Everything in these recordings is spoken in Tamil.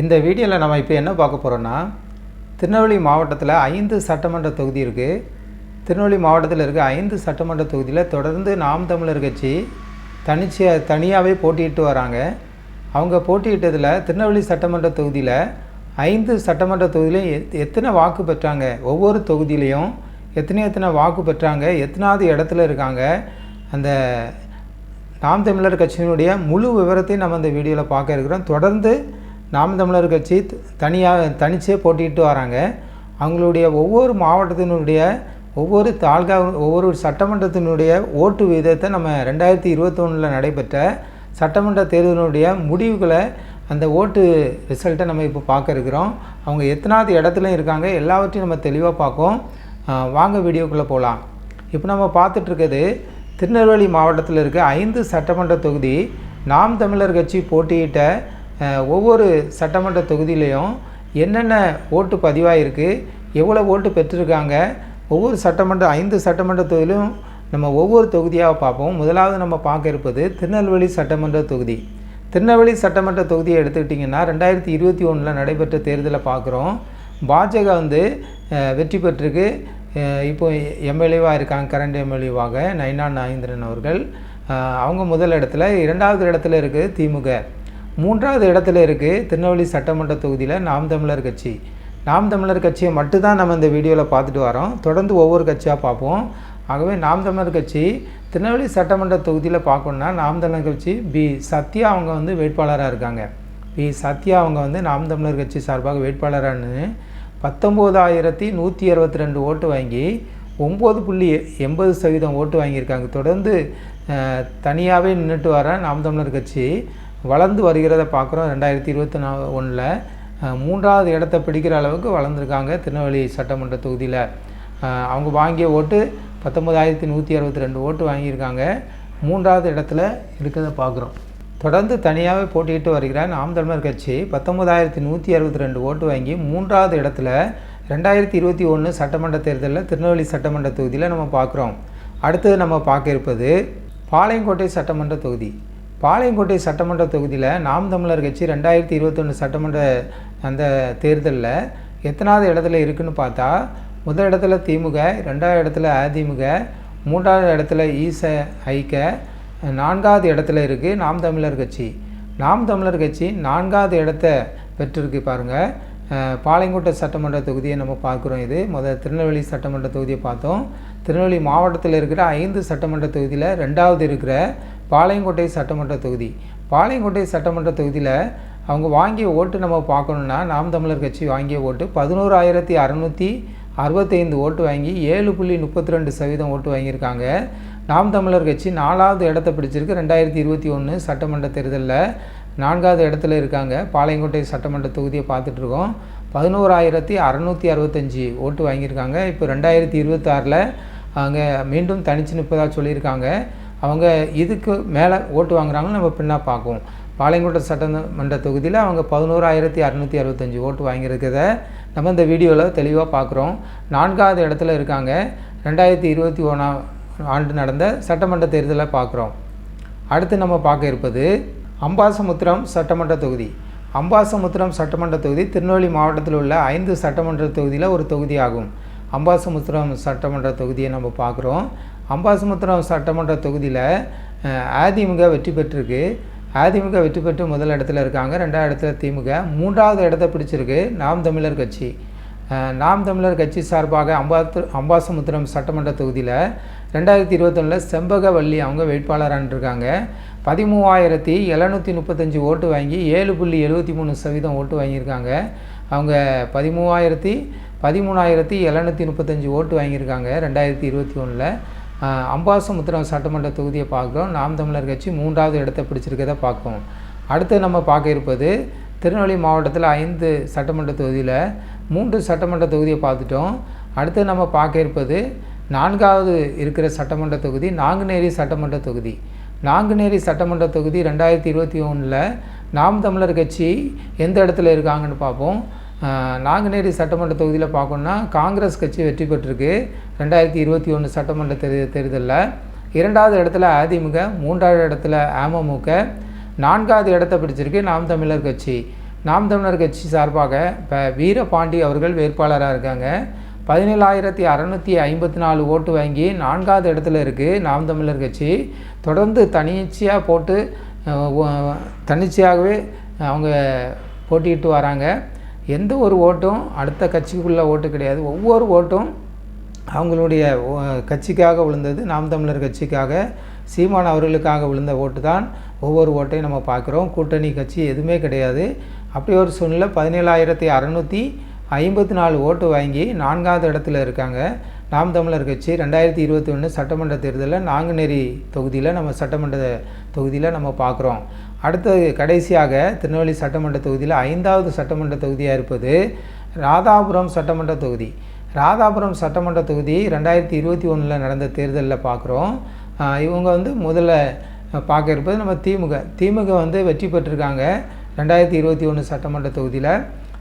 இந்த வீடியோவில் நம்ம இப்போ என்ன பார்க்க போகிறோன்னா திருநெல்வேலி மாவட்டத்தில் ஐந்து சட்டமன்ற தொகுதி இருக்குது திருநெல்வேலி மாவட்டத்தில் இருக்க ஐந்து சட்டமன்ற தொகுதியில் தொடர்ந்து நாம் தமிழர் கட்சி தனிச்சியாக தனியாகவே போட்டியிட்டு வராங்க. அவங்க போட்டியிட்டதில் திருநெல்வேலி சட்டமன்ற தொகுதியில் ஐந்து சட்டமன்ற தொகுதியிலையும் எத் எத்தனை வாக்கு பெற்றாங்க? ஒவ்வொரு தொகுதியிலையும் எத்தனை எத்தனை வாக்கு பெற்றாங்க? எத்தனாவது இடத்துல இருக்காங்க? அந்த நாம் தமிழர் கட்சியினுடைய முழு விவரத்தையும் நம்ம இந்த வீடியோவில் பார்க்க இருக்கிறோம். தொடர்ந்து நாம் தமிழர் கட்சி தனியாக தனிச்சே போட்டிட்டு வராங்க. அவங்களுடைய ஒவ்வொரு மாவட்டத்தினுடைய ஒவ்வொரு தாலுகா ஒவ்வொரு சட்டமன்றத்தினுடைய ஓட்டு விகிதத்தை நம்ம ரெண்டாயிரத்தி இருபத்தொன்னில் நடைபெற்ற சட்டமன்ற தேர்தலினுடைய முடிவுகளை அந்த ஓட்டு ரிசல்ட்டை நம்ம இப்போ பார்க்க இருக்கிறோம். அவங்க எத்தனாவது இடத்துலையும் இருக்காங்க. எல்லாவற்றையும் நம்ம தெளிவாக பார்ப்போம். வாங்க வீடியோக்குள்ளே போகலாம் இப்போ நம்ம பார்த்துட்ருக்கிறது திருநெல்வேலி மாவட்டத்தில் இருக்க ஐந்து சட்டமன்ற தொகுதி நாம் தமிழர் கட்சி போட்டியிட்ட ஒவ்வொரு சட்டமன்ற தொகுதியிலையும் என்னென்ன ஓட்டு பதிவாயிருக்கு எவ்வளோ ஓட்டு பெற்றிருக்காங்க ஒவ்வொரு சட்டமன்ற ஐந்து சட்டமன்ற தொகுதியிலும் நம்ம ஒவ்வொரு தொகுதியாக பார்ப்போம். முதலாவது நம்ம பார்க்க இருப்பது திருநெல்வேலி சட்டமன்ற தொகுதி. திருநெல்வேலி சட்டமன்ற தொகுதியை எடுத்துக்கிட்டிங்கன்னா ரெண்டாயிரத்தி இருபத்தி ஒன்றில் நடைபெற்ற தேர்தலை பார்க்குறோம். பாஜக வந்து வெற்றி பெற்றிருக்கு. இப்போ எம்எல்ஏவாக இருக்காங்க கரண்ட் எம்எல்ஏவாக நயனா நாகேந்திரன் அவர்கள். அவங்க முதல் இடத்துல இரண்டாவது இடத்துல இருக்குது திமுக. மூன்றாவது இடத்துல இருக்குது திருநெல்வேலி சட்டமன்ற தொகுதியில் நாம் தமிழர் கட்சி. நாம் தமிழர் கட்சியை மட்டும்தான் நம்ம இந்த வீடியோவில் பார்த்துட்டு வரோம். தொடர்ந்து ஒவ்வொரு கட்சியாக பார்ப்போம். ஆகவே நாம் தமிழர் கட்சி திருநெல்வேலி சட்டமன்ற தொகுதியில் பார்க்கணுன்னா நாம் தமிழர் கட்சி பி. சத்யா அவங்க வந்து வேட்பாளராக இருக்காங்க. பி. சத்யா அவங்க வந்து நாம் தமிழர் கட்சி சார்பாக வேட்பாளரானு பத்தொம்போதாயிரத்தி நூற்றி அறுபத்தி ரெண்டு ஓட்டு வாங்கி ஒம்பது புள்ளி எண்பது சதவீதம் ஓட்டு வாங்கியிருக்காங்க. தொடர்ந்து தனியாகவே நின்றுட்டு வர நாம் தமிழர் கட்சி வளர்ந்து வருகிறத பார்க்குறோம். ரெண்டாயிரத்தி இருபத்தி நா ஒன்றில் மூன்றாவது இடத்த பிடிக்கிற அளவுக்கு வளர்ந்துருக்காங்க திருநெல்வேலி சட்டமன்ற தொகுதியில். அவங்க வாங்கிய ஓட்டு பத்தொம்போதாயிரத்தி நூற்றி அறுபத்தி ரெண்டு ஓட்டு வாங்கியிருக்காங்க. மூன்றாவது இடத்துல இருக்கிறத பார்க்குறோம். தொடர்ந்து தனியாகவே போட்டியிட்டு வருகிறார் நாம் தமிழர் கட்சி. பத்தொன்பதாயிரத்தி நூற்றி அறுபத்தி ரெண்டு ஓட்டு வாங்கி மூன்றாவது இடத்துல ரெண்டாயிரத்தி இருபத்தி ஒன்று சட்டமன்ற தேர்தலில் திருநெல்வேலி சட்டமன்ற தொகுதியில் நம்ம பார்க்குறோம். அடுத்தது நம்ம பார்க்க இருப்பது பாளையங்கோட்டை சட்டமன்ற தொகுதி. பாளையங்கோட்டை சட்டமன்ற தொகுதியில் நாம் தமிழர் கட்சி ரெண்டாயிரத்தி இருபத்தொன்று சட்டமன்ற அந்த தேர்தலில் எத்தனாவது இடத்துல இருக்குன்னு பார்த்தா முதல் இடத்துல திமுக ரெண்டாவது இடத்துல அதிமுக மூன்றாவது இடத்துல ஈச ஐக்க நான்காவது இடத்துல இருக்குது நாம் தமிழர் கட்சி. நாம் தமிழர் கட்சி நான்காவது இடத்த பெற்றிருக்கு பாருங்கள் பாளையங்கோட்டை சட்டமன்ற தொகுதியை நம்ம பார்க்குறோம் இது. முதல் திருநெல்வேலி சட்டமன்ற தொகுதியை பார்த்தோம். திருநெல்வேலி மாவட்டத்தில் இருக்கிற ஐந்து சட்டமன்ற தொகுதியில் ரெண்டாவது இருக்கிற பாளையங்கோட்டை சட்டமன்ற தொகுதி. பாளையங்கோட்டை சட்டமன்ற தொகுதியில் அவங்க வாங்கிய ஓட்டு நம்ம பார்க்கணுன்னா நாம் தமிழர் கட்சி வாங்கிய ஓட்டு பதினோராயிரத்தி அறநூற்றி அறுபத்தைந்து ஓட்டு வாங்கி ஏழு புள்ளி முப்பத்தி ரெண்டு சதவீதம் ஓட்டு வாங்கியிருக்காங்க. நாம் தமிழர் கட்சி நாலாவது இடத்த பிடிச்சிருக்கு. ரெண்டாயிரத்தி இருபத்தி ஒன்று சட்டமன்ற தேர்தலில் நான்காவது இடத்துல இருக்காங்க. பாளையங்கோட்டை சட்டமன்ற தொகுதியை பார்த்துட்ருக்கோம் பதினோராயிரத்தி அறநூற்றி அறுபத்தஞ்சி ஓட்டு வாங்கியிருக்காங்க. இப்போ ரெண்டாயிரத்தி இருபத்தாறில் அவங்க மீண்டும் தனிச்சு நிற்பதாக சொல்லியிருக்காங்க. அவங்க இதுக்கு மேலே ஓட்டு வாங்குறாங்கன்னு நம்ம பின்னா பார்க்குவோம். பாளையங்கோட்டை சட்டமன்ற தொகுதியில் அவங்க பதினோராயிரத்தி அறநூற்றி அறுபத்தஞ்சி ஓட்டு வாங்கியிருக்கிறத நம்ம இந்த வீடியோவில் தெளிவாக பார்க்குறோம். நான்காவது இடத்துல இருக்காங்க. ரெண்டாயிரத்தி இருபத்தி ஒன்றாம் ஆண்டு நடந்த சட்டமன்ற தேர்தலை பார்க்குறோம். அடுத்து நம்ம பார்க்க இருப்பது அம்பாசமுத்திரம் சட்டமன்ற தொகுதி. அம்பாசமுத்திரம் சட்டமன்ற தொகுதி திருநெல்வேலி மாவட்டத்தில் உள்ள ஐந்து சட்டமன்ற தொகுதியில் ஒரு தொகுதி ஆகும் அம்பாசமுத்திரம் சட்டமன்ற தொகுதியை நம்ம பார்க்குறோம். அம்பாசமுத்திரம் சட்டமன்ற தொகுதியில் அதிமுக வெற்றி பெற்றிருக்கு. அதிமுக வெற்றி பெற்று முதல் இடத்துல இருக்காங்க. ரெண்டாவது இடத்துல திமுக. மூன்றாவது இடத்த பிடிச்சிருக்கு நாம் தமிழர் கட்சி. நாம் தமிழர் கட்சி சார்பாக அம்பாத்து அம்பாசமுத்திரம் சட்டமன்ற தொகுதியில் ரெண்டாயிரத்தி இருபத்தொன்னில் செம்பகவல்லி அவங்க வேட்பாளராக இருக்காங்க பதிமூவாயிரத்தி எழுநூற்றி முப்பத்தஞ்சு ஓட்டு வாங்கி ஏழு புள்ளி எழுபத்தி மூணு சதவீதம் ஓட்டு வாங்கியிருக்காங்க. அவங்க பதிமூவாயிரத்தி பதிமூணாயிரத்தி எழுநூற்றி முப்பத்தஞ்சு ஓட்டு வாங்கியிருக்காங்க ரெண்டாயிரத்தி இருபத்தி ஒன்றில் அம்பாசமுத்திரம் சட்டமன்ற தொகுதியை பார்க்குறோம். நாம் தமிழர் கட்சி மூன்றாவது இடத்தை பிடிச்சிருக்கதை பார்ப்போம் அடுத்து நம்ம பார்க்க இருப்பது திருநெல்வேலி மாவட்டத்தில் ஐந்து சட்டமன்ற தொகுதியில் மூன்று சட்டமன்ற தொகுதியை பார்த்துட்டோம். அடுத்து நம்ம பார்க்க இருப்பது நான்காவது இருக்கிற சட்டமன்ற தொகுதி நாங்குநேரி சட்டமன்ற தொகுதி. நாங்குநேரி சட்டமன்ற தொகுதி ரெண்டாயிரத்தி இருபத்தி ஒன்றில் நாம் தமிழர் கட்சி எந்த இடத்துல இருக்காங்கன்னு பார்ப்போம். நாங்குநேரி சட்டமன்ற தொகுதியில் பார்க்கணுன்னா காங்கிரஸ் கட்சி வெற்றி பெற்றிருக்கு ரெண்டாயிரத்தி இருபத்தி ஒன்று சட்டமன்ற தெரு தேர்தலில். இரண்டாவது இடத்துல அதிமுக மூன்றாவது இடத்துல அமமுக நான்காவது இடத்த பிடிச்சிருக்கு நாம் தமிழர் கட்சி. நாம் தமிழர் கட்சி சார்பாக இப்போ வீரபாண்டி அவர்கள் வேட்பாளராக இருக்காங்க. பதினேழாயிரத்தி அறநூற்றி ஐம்பத்தி நாலு ஓட்டு வாங்கி நான்காவது இடத்துல இருக்குது நாம் தமிழர் கட்சி. தொடர்ந்து தனிச்சையாக போட்டு தன்னிச்சையாகவே அவங்க போட்டியிட்டு வராங்க. எந்த ஒரு ஓட்டும் அடுத்த கட்சிக்குள்ள ஓட்டு கிடையாது. ஒவ்வொரு ஓட்டும் அவங்களுடைய ஓ- கட்சிக்காக விழுந்தது நாம் தமிழர் கட்சிக்காக. சீமான் அவர்களுக்காக விழுந்த ஓட்டு தான் ஒவ்வொரு ஓட்டையும் நம்ம பார்க்குறோம். கூட்டணி கட்சி எதுவுமே கிடையாது. அப்படி ஒரு சூழ்நிலை பதினேழாயிரத்தி அறநூற்றி ஐம்பத்தி நாலு ஓட்டு வாங்கி நான்காவது இடத்துல இருக்காங்க. நாம் தமிழர் கட்சி ரெண்டாயிரத்தி இருபத்தி ஒன்று சட்டமன்ற தேர்தலில் நாங்குநேரி தொகுதியில் நம்ம சட்டமன்ற தொகுதியில் நம்ம பார்க்குறோம். அடுத்தது கடைசியாக திருநெல்வேலி சட்டமன்ற தொகுதியில் ஐந்தாவது சட்டமன்ற தொகுதியாக இருப்பது ராதாபுரம் சட்டமன்ற தொகுதி. ராதாபுரம் சட்டமன்ற தொகுதி ரெண்டாயிரத்தி இருபத்தி ஒன்றில் நடந்த தேர்தலில் பார்க்குறோம். இவங்க வந்து முதல்ல பார்க்க இருப்பது நம்ம திமுக. திமுக வந்து வெற்றி பெற்றிருக்காங்க ரெண்டாயிரத்தி இருபத்தி ஒன்று சட்டமன்ற தொகுதியில்.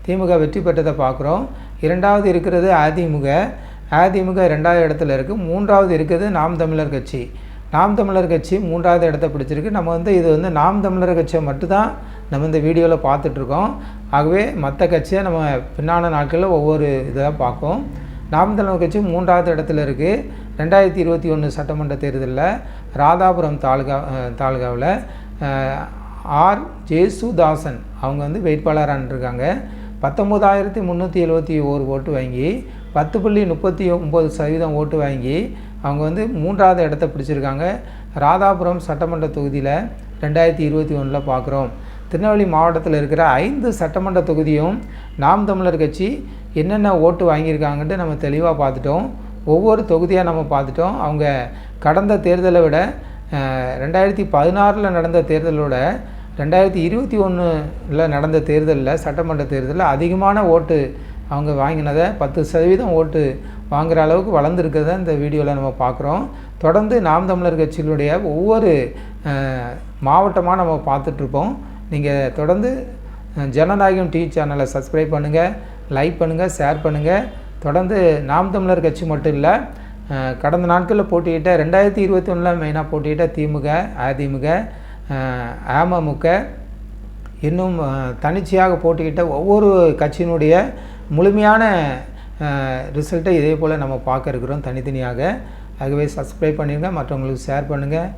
திமுக வெற்றி பெற்றதை பார்க்குறோம். இரண்டாவது இருக்கிறது அதிமுக. அதிமுக ரெண்டாவது இடத்துல இருக்குது மூன்றாவது இருக்கிறது நாம் தமிழர் கட்சி. நாம் தமிழர் கட்சி மூன்றாவது இடத்த பிடிச்சிருக்கு. நம்ம வந்து இது வந்து நாம் தமிழர் கட்சியை மட்டும்தான் நம்ம இந்த வீடியோவில் பார்த்துட்ருக்கோம். ஆகவே மற்ற கட்சியை நம்ம பின்னான நாட்களில் ஒவ்வொரு இதாக பார்க்கும் நாம் தமிழர் கட்சி மூன்றாவது இடத்துல இருக்குது ரெண்டாயிரத்தி இருபத்தி ஒன்று சட்டமன்ற தேர்தலில் ராதாபுரம் தாலுகா தாலுகாவில் ஆர் ஜேசுதாசன் அவங்க வந்து வேட்பாளராக இருக்காங்க பத்தொம்போதாயிரத்தி முந்நூற்றி எழுபத்தி ஓரு ஓட்டு வாங்கி பத்து புள்ளி முப்பத்தி ஒம்பது சதவீதம் ஓட்டு வாங்கி அவங்க வந்து மூன்றாவது இடத்த பிடிச்சிருக்காங்க. ராதாபுரம் சட்டமன்ற தொகுதியில் ரெண்டாயிரத்தி இருபத்தி ஒன்றில் பார்க்குறோம் திருநெல்வேலி மாவட்டத்தில் இருக்கிற ஐந்து சட்டமன்ற தொகுதியும் நாம் தமிழர் கட்சி என்னென்ன ஓட்டு வாங்கியிருக்காங்கன்ட்டு நம்ம தெளிவாக பார்த்துட்டோம். ஒவ்வொரு தொகுதியாக நம்ம பார்த்துட்டோம். அவங்க கடந்த தேர்தலை விட ரெண்டாயிரத்தி பதினாறில் நடந்த தேர்தலோட ரெண்டாயிரத்தி இருபத்தி ஒன்றில் நடந்த தேர்தலில் சட்டமன்ற தேர்தலில் அதிகமான ஓட்டு அவங்க வாங்கினதை பத்து சதவீதம் ஓட்டு வாங்குகிற அளவுக்கு வளர்ந்துருக்கிறத இந்த வீடியோவில் நம்ம பார்க்குறோம். தொடர்ந்து நாம் தமிழர் கட்சிகளுடைய ஒவ்வொரு மாவட்டமாக நம்ம பார்த்துட்ருப்போம். நீங்கள் தொடர்ந்து ஜனநாயகம் டிவி சேனலை சப்ஸ்கிரைப் பண்ணுங்கள் லைக் பண்ணுங்கள் ஷேர் பண்ணுங்கள் தொடர்ந்து நாம் தமிழர் கட்சி மட்டும் இல்லை கடந்த நாட்களில் போட்டியிட்ட ரெண்டாயிரத்தி இருபத்தி ஒன்றில் மெயினாக போட்டியிட்ட திமுக அதிமுக அமமுக இன்னும் தனிச்சையாக போட்டியிட்ட ஒவ்வொரு கட்சியினுடைய முழுமையான ரிசல்ட்டை இதே போல் நம்ம பார்க்க இருக்கிறோம் தனித்தனியாக. ஆகவே சப்ஸ்கிரைப் பண்ணிடுங்க மற்றவங்களுக்கு ஷேர் பண்ணுங்கள்